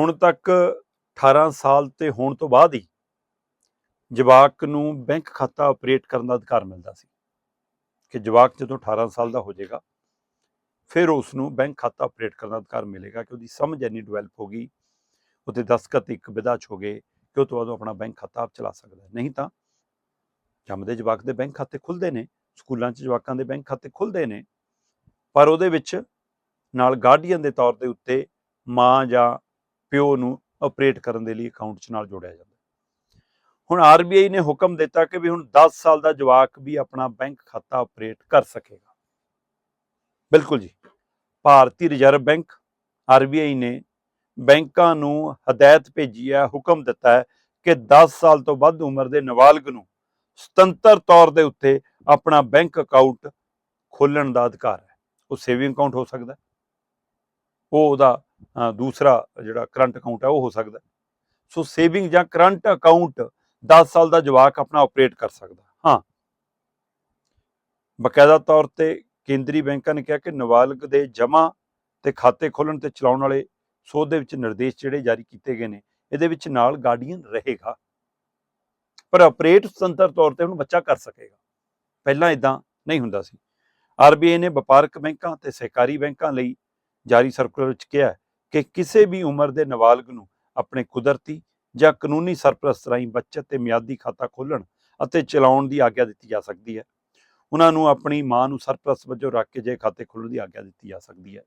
ਹੁਣ ਤੱਕ 18 ਸਾਲ ਤੇ ਹੋਣ ਤੋਂ ਬਾਅਦ ਹੀ ਜਵਾਕ ਨੂੰ ਬੈਂਕ ਖਾਤਾ ਆਪਰੇਟ ਕਰਨ ਦਾ ਅਧਿਕਾਰ ਮਿਲਦਾ ਸੀ ਕਿ ਜਵਾਕ ਜਦੋਂ 18 ਸਾਲ ਦਾ ਹੋ ਜਾਏਗਾ, ਫਿਰ ਉਸ ਨੂੰ ਬੈਂਕ ਖਾਤਾ ਆਪਰੇਟ ਕਰਨ ਦਾ ਅਧਿਕਾਰ ਮਿਲੇਗਾ ਕਿ ਉਹਦੀ ਸਮਝ ਇੰਨੀ ਡਿਵੈਲਪ ਹੋ ਗਈ, ਉਹਦੇ ਦਸਤਖਤ ਇੱਕ ਵਿਧਾ ਚ ਹੋ ਗਏ ਕਿ ਉਹ ਤੋਂ ਬਾਅਦ ਆਪਣਾ ਬੈਂਕ ਖਾਤਾ ਆਪ ਚਲਾ ਸਕਦਾ ਹੈ। ਨਹੀਂ ਤਾਂ ਜੰਮਦੇ ਜਵਾਕ ਦੇ ਬੈਂਕ ਖਾਤੇ ਖੁੱਲਦੇ ਨੇ, ਸਕੂਲਾਂ 'ਚ ਜਵਾਕਾਂ ਦੇ ਬੈਂਕ ਖਾਤੇ ਖੁੱਲਦੇ ਨੇ, ਪਰ ਉਹਦੇ ਵਿੱਚ ਨਾਲ ਗਾਰਡੀਅਨ ਦੇ ਤੌਰ ਦੇ ਉੱਤੇ ਮਾਂ ਜਾਂ ਪਿਓ ਨੂੰ ਆਪਰੇਟ ਕਰਨ ਦੇ ਲਈ ਅਕਾਊਂਟ 'ਚ ਨਾਲ ਜੋੜਿਆ ਜਾਂਦਾ ਹੁਣ ਆਰਬੀਆਈ ਨੇ ਹੁਕਮ ਦਿੱਤਾ ਕਿ ਵੀ ਹੁਣ 10 ਸਾਲ ਦਾ ਜਵਾਕ ਵੀ ਆਪਣਾ ਬੈਂਕ ਖਾਤਾ ਆਪਰੇਟ ਕਰ ਸਕੇਗਾ। ਬਿਲਕੁਲ ਜੀ। ਭਾਰਤੀ ਰਿਜ਼ਰਵ ਬੈਂਕ ਆਰਬੀਆਈ ਨੇ ਬੈਂਕਾਂ ਨੂੰ ਹਦਾਇਤ ਭੇਜੀ ਹੈ, ਹੁਕਮ ਦਿੱਤਾ ਹੈ ਕਿ 10 ਸਾਲ ਤੋਂ ਵੱਧ ਉਮਰ ਦੇ ਨਾਬਾਲਗ ਨੂੰ ਸੁਤੰਤਰ ਤੌਰ ਦੇ ਉੱਤੇ ਆਪਣਾ ਬੈਂਕ ਅਕਾਊਂਟ ਖੋਲਣ ਦਾ ਅਧਿਕਾਰ ਹੈ। ਉਹ ਸੇਵਿੰਗ ਅਕਾਊਂਟ ਹੋ ਸਕਦਾ ਉਹ ਉਹਦਾ ਦੂਸਰਾ ਜਿਹੜਾ ਕਰੰਟ ਅਕਾਊਂਟ ਹੈ ਉਹ ਹੋ ਸਕਦਾ ਸੋ ਸੇਵਿੰਗ ਜਾਂ ਕਰੰਟ ਅਕਾਊਂਟ 10 ਸਾਲ ਦਾ ਜਵਾਕ ਆਪਣਾ ਆਪਰੇਟ ਕਰ ਸਕਦਾ ਹਾਂ। ਬਕਾਇਦਾ ਤੌਰ ਤੇ ਕੇਂਦਰੀ ਬੈਂਕਾਂ ਨੇ ਕਿਹਾ ਕਿ ਨਾਬਾਲਗ ਦੇ ਜਮ੍ਹਾਂ ਤੇ ਖਾਤੇ ਖੋਲਣ ਤੇ ਚਲਾਉਣ ਵਾਲੇ ਸੋਧ ਦੇ ਵਿੱਚ ਨਿਰਦੇਸ਼ ਜਿਹੜੇ ਜਾਰੀ ਕੀਤੇ ਗਏ ਨੇ, ਇਹਦੇ ਵਿੱਚ ਨਾਲ ਗਾਰਡੀਅਨ ਰਹੇਗਾ। ਪਰ ਆਪਰੇਟ ਸੁਤੰਤਰ ਤੌਰ ਤੇ ਹੁਣ ਬੱਚਾ ਕਰ ਸਕੇਗਾ। ਪਹਿਲਾਂ ਇਦਾਂ ਨਹੀਂ ਹੁੰਦਾ ਸੀ। ਆਰਬੀਆਈ ਨੇ ਵਪਾਰਕ ਬੈਂਕਾਂ ਤੇ ਸਹਿਕਾਰੀ ਬੈਂਕਾਂ ਲਈ ਜਾਰੀ ਸਰਕੂਲਰ ਵਿੱਚ ਕਿਹਾ ਕਿ ਕਿਸੇ ਵੀ ਉਮਰ ਦੇ ਨਾਬਾਲਗ ਨੂੰ ਆਪਣੇ ਕੁਦਰਤੀ ਜਾਂ ਕਾਨੂੰਨੀ ਸਰਪ੍ਰਸਤ ਰਾਹੀਂ ਬੱਚਤ ਤੇ ਮਿਆਦੀ ਖਾਤਾ ਖੋਲ੍ਹਣ ਅਤੇ ਚਲਾਉਣ ਦੀ ਆਗਿਆ ਦਿੱਤੀ ਜਾ ਸਕਦੀ ਹੈ। ਉਹਨਾਂ ਨੂੰ ਆਪਣੀ ਮਾਂ ਨੂੰ ਸਰਪ੍ਰਸਤ ਵਜੋਂ ਰੱਖ ਕੇ ਜੇ ਖਾਤੇ ਖੋਲ੍ਹਣ ਦੀ ਆਗਿਆ ਦਿੱਤੀ ਜਾ ਸਕਦੀ ਹੈ।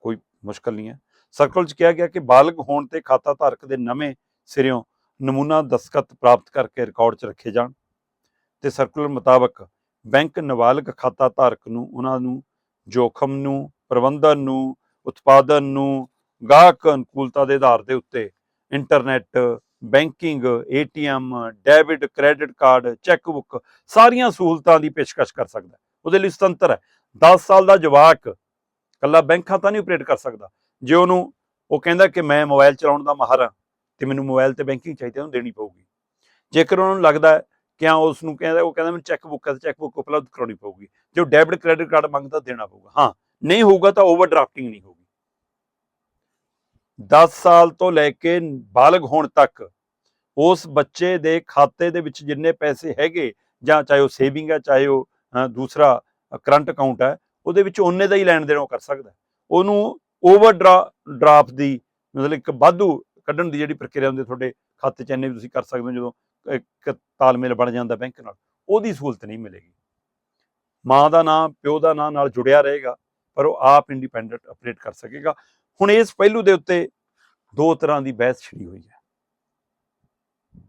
ਕੋਈ ਮੁਸ਼ਕਲ ਨਹੀਂ ਹੈ। ਸਰਕਲ 'ਚ ਕਿਹਾ ਗਿਆ ਕਿ ਬਾਲਗ ਹੋਣ ਤੇ ਖਾਤਾ ਧਾਰਕ ਦੇ ਨਵੇਂ ਸਿਰਿਓਂ ਨਮੂਨਾ ਦਸਖਤ ਪ੍ਰਾਪਤ ਕਰਕੇ ਰਿਕਾਰਡ 'ਚ ਰੱਖੇ ਜਾਣ ਤੇ ਸਰਕੂਲਰ ਮੁਤਾਬਕ ਬੈਂਕ ਨਾਬਾਲਗ ਖਾਤਾ ਧਾਰਕ ਨੂੰ, ਉਹਨਾਂ ਨੂੰ ਜੋਖਮ ਨੂੰ, ਪ੍ਰਬੰਧਨ ਨੂੰ ਉਤਪਾਦਨ ਨੂੰ ਗਾਹਕ ਅਨੁਕੂਲਤਾ ਦੇ ਆਧਾਰ ਦੇ ਉੱਤੇ internet, banking, ATM, debit, credit card cheque book ਸਾਰੀਆਂ ਸਹੂਲਤਾਂ ਦੀ ਪੇਸ਼ਕਸ਼ ਕਰ ਸਕਦਾ ਉਹਦੇ ਲਈ ਸੁਤੰਤਰ ਹੈ। 10 ਸਾਲ ਦਾ ਜਵਾਕ ਕੱਲਾ ਬੈਂਕਾਂ ਤਾਂ ਨਹੀਂ ਆਪਰੇਟ ਕਰ ਸਕਦਾ। ਜੇ ਉਹਨੂੰ ਉਹ ਕਹਿੰਦਾ ਕਿ ਮੈਂ ਮੋਬਾਈਲ ਚਲਾਉਣ ਦਾ ਮਾਹਰ ਹਾਂ, ਤੇ ਮੈਨੂੰ ਮੋਬਾਈਲ ਤੇ ਬੈਂਕਿੰਗ ਚਾਹੀਦੀ ਉਹਨੂੰ ਦੇਣੀ ਪਊਗੀ। ਜੇਕਰ ਉਹਨਾਂ ਨੂੰ ਲੱਗਦਾ ਕਿ ਹਾਂ, ਉਸ ਨੂੰ ਕਹਿੰਦਾ, ਉਹ ਕਹਿੰਦਾ ਮੈਨੂੰ ਚੈੱਕ ਬੁੱਕ ਹੈ, ਤੇ ਚੈੱਕ ਬੁੱਕ ਉਪਲਬਧ ਕਰਾਉਣੀ ਪਊਗੀ। ਜੇ ਉਹ ਡੈਬਿਟ, ਕ੍ਰੈਡਿਟ ਕਾਰਡ ਮੰਗਦਾ, ਦੇਣਾ ਪਊਗਾ। ਹਾਂ, ਨਹੀਂ ਹੋਊਗਾ ਤਾਂ ਓਵਰਡਰਾਫਟਿੰਗ ਨਹੀਂ ਹੋਊਗੀ। 10 ਸਾਲ ਤੋਂ ਲੈ ਕੇ ਬਾਲਗ ਹੋਣ ਤੱਕ ਉਸ ਬੱਚੇ ਦੇ ਖਾਤੇ ਦੇ ਵਿੱਚ ਜਿੰਨੇ ਪੈਸੇ ਹੈਗੇ, ਜਾਂ ਚਾਹੇ ਉਹ ਸੇਵਿੰਗ ਹੈ, ਚਾਹੇ ਉਹ ਦੂਸਰਾ ਕਰੰਟ ਅਕਾਊਂਟ ਹੈ, ਉਹਦੇ ਵਿੱਚ ਉਹਨੇ ਦਾ ਹੀ ਲੈਣ ਦੇਣ ਉਹ ਕਰ ਸਕਦਾ ਉਹਨੂੰ ਓਵਰਡਰਾ, ਡਰਾਫਟ ਦੀ ਮਤਲਬ ਇੱਕ ਵਾਧੂ ਕੱਢਣ ਦੀ ਜਿਹੜੀ ਪ੍ਰਕਿਰਿਆ ਹੁੰਦੀ ਤੁਹਾਡੇ ਖਾਤੇ 'ਚ, ਇੰਨੇ ਵੀ ਤੁਸੀਂ ਕਰ ਸਕਦੇ ਹੋ ਜਦੋਂ ਇੱਕ ਤਾਲਮੇਲ ਬਣ ਜਾਂਦਾ ਬੈਂਕ ਨਾਲ, ਉਹਦੀ ਸਹੂਲਤ ਨਹੀਂ ਮਿਲੇਗੀ। ਮਾਂ ਦਾ ਨਾਮ ਪਿਓ ਦਾ ਨਾਮ ਨਾਲ ਜੁੜਿਆ ਰਹੇਗਾ, ਪਰ ਉਹ ਆਪ ਇੰਡੀਪੈਂਡੈਂਟ ਆਪਰੇਟ ਕਰ ਸਕੇਗਾ। ਹੁਣ ਇਸ ਪਹਿਲੂ ਦੇ ਉੱਤੇ ਦੋ ਤਰ੍ਹਾਂ ਦੀ ਬਹਿਸ ਛਿੜੀ ਹੋਈ ਹੈ।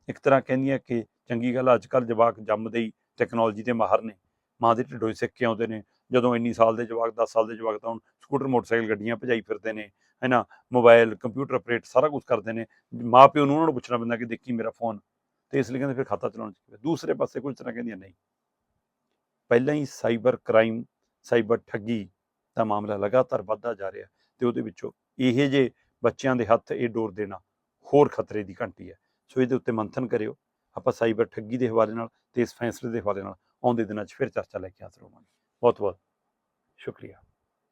ਇੱਕ ਤਰ੍ਹਾਂ ਕਹਿੰਦੀ ਹੈ ਕਿ ਚੰਗੀ ਗੱਲ ਅੱਜ ਕੱਲ ਜਵਾਕ ਜੰਮਦੇ ਹੀ ਟੈਕਨੋਲੋਜੀ ਦੇ ਮਾਹਰ ਨੇ। ਮਾਂ ਦੇ ਢਿੱਡੋਂ ਹੀ ਸਿੱਖ ਕੇ ਆਉਂਦੇ ਨੇ। ਜਦੋਂ ਇੰਨੀ ਸਾਲ ਦੇ ਜਵਾਕ 10 ਸਾਲ ਦੇ ਜਵਾਕ ਤਾਂ ਹੁਣ ਸਕੂਟਰ ਮੋਟਰਸਾਈਕਲ, ਗੱਡੀਆਂ ਭਜਾਈ ਫਿਰਦੇ ਨੇ ਹੈਨਾ ਮੋਬਾਈਲ ਕੰਪਿਊਟਰ ਆਪਰੇਟ ਸਾਰਾ ਕੁਝ ਕਰਦੇ ਨੇ। ਮਾਂ ਪਿਓ ਨੂੰ ਉਹਨਾਂ ਨੂੰ ਪੁੱਛਣਾ ਪੈਂਦਾ ਕਿ ਦੇਖੀ ਮੇਰਾ ਫੋਨ ਤੇ ਇਸ ਲਈ ਕਹਿੰਦੇ ਫਿਰ ਖਾਤਾ ਚਲਾਉਣ ਚ ਦੂਸਰੇ ਪਾਸੇ ਕੁਝ ਤਰ੍ਹਾਂ ਕਹਿੰਦੀਆਂ ਨਹੀਂ। ਪਹਿਲਾਂ ਹੀ ਸਾਈਬਰ ਕ੍ਰਾਈਮ ਸਾਈਬਰ ਠੱਗੀ ਦਾ ਮਾਮਲਾ ਲਗਾਤਾਰ ਵੱਧਦਾ ਜਾ ਰਿਹਾ। ਤੇ ਉਹਦੇ ਵਿੱਚੋਂ ਇਹ ਜੇ ਬੱਚਿਆਂ ਦੇ ਹੱਥ ਇਹ ਡੋਰ ਦੇਣਾ ਹੋਰ ਖਤਰੇ ਦੀ ਘੰਟੀ ਹੈ। ਸੋ ਇਹਦੇ ਉੱਤੇ ਮੰਥਨ ਕਰਿਓ। ਆਪਾਂ ਸਾਈਬਰ ਠੱਗੀ ਦੇ ਹਵਾਲੇ ਨਾਲ ਤੇ ਇਸ ਫੈਸਲੇ ਦੇ ਹਵਾਲੇ ਨਾਲ ਆਉਂਦੇ ਦਿਨਾਂ 'ਚ ਫਿਰ ਚਰਚਾ ਲੈ ਕੇ ਹਾਜ਼ਰ ਹੋਵਾਂਗੇ। ਬਹੁਤ ਬਹੁਤ ਸ਼ੁਕਰੀਆ।